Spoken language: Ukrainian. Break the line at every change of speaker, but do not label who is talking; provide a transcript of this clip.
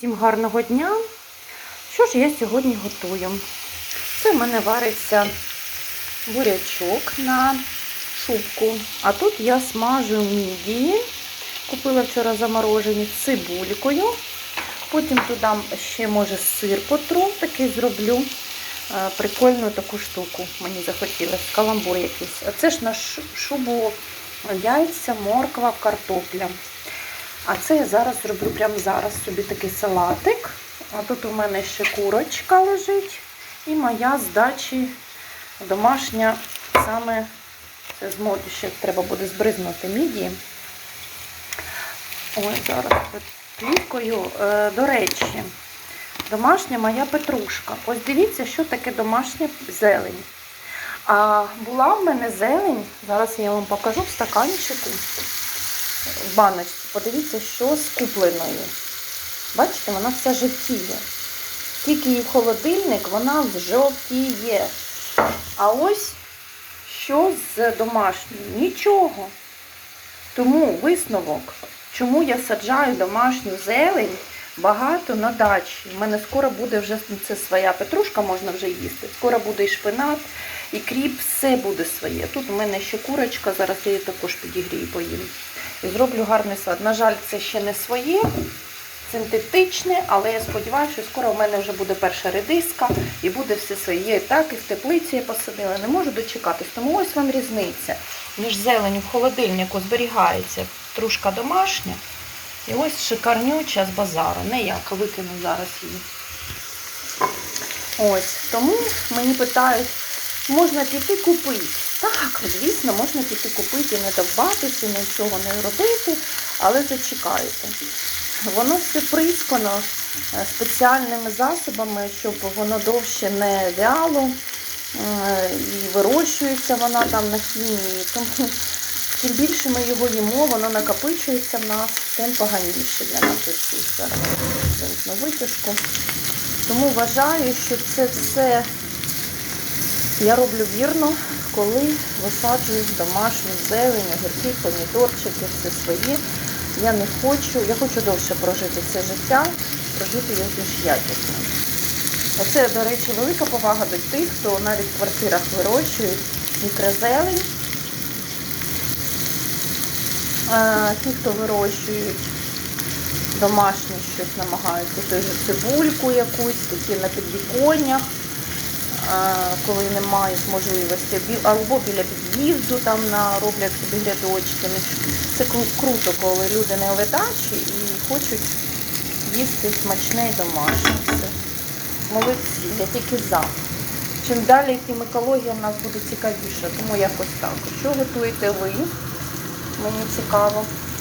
Всім гарного дня! Що ж я сьогодні готую? Це в мене вариться бурячок на шубку, а тут я смажу мідії. Купила вчора заморожені цибулькою. Потім туди ще, може, сир потру, такий зроблю. Е, Прикольну таку штуку мені захотілося, каламбур якийсь. А це ж на шубу яйця, морква, картопля. А це я зараз зроблю прямо зараз собі такий салатик. А тут у мене ще курочка лежить. І моя з домашня саме це з моду ще треба буде збризнути мідії. Ой, зараз плівкою. Е, До речі, домашня моя петрушка. Ось дивіться, що таке домашня зелень. А була в мене зелень, зараз я вам покажу в стаканчику, в баночці. Подивіться, що з купленої. Бачите, вона вся жовтіє. Тільки її в холодильник, вона жовтіє. А ось що з домашньої? Нічого. Тому висновок, чому я саджаю домашню зелень багато на дачі. У мене скоро буде вже ну, це своя петрушка, можна вже їсти. Скоро буде і шпинат, і кріп, все буде своє. Тут у мене ще курочка, зараз я її також підігрію поїм. І зроблю гарний салат. На жаль, це ще не своє, синтетичне, але я сподіваюся, що скоро у мене вже буде перша редиска і буде все своє. Так, і в теплиці я посадила. Не можу дочекатись. Тому ось вам різниця. Між зеленю в холодильнику зберігається трушка домашня. І ось шикарнюча з базару. Не як викину зараз її. Ось, тому мені питають, можна піти купити. Так, звісно, можна піти купити, не довбатися, нічого не робити, але зачекайте. Воно все прискано е, спеціальними засобами, щоб воно довше не вяло. Е, І вирощується вона там на хімії. Тому чим більше ми його їмо, воно накопичується в нас, тим поганіше для нас усіх. Зараз вимкну витяжку. Тому вважаю, що це все я роблю вірно, коли висаджую домашню зелень, огірки, помідорчики, все своє. Я не хочу, я хочу довше прожити це життя, прожити його більш якісно. Оце, до речі, велика повага до тих, хто навіть в квартирах вирощує мікрозелень. Ті, хто вирощують домашнє щось намагаються, той же цибульку якусь, такі на підвіконнях, коли немає можливості, або біля під'їзду там роблять собі рядочки. Ну, Це круто, коли люди не ледачі і хочуть їсти смачне і домашнє. Молодці, я тільки за. Чим далі, тим екологія в нас буде цікавіша, тому якось так. Що готуєте ви? Мені цікаво.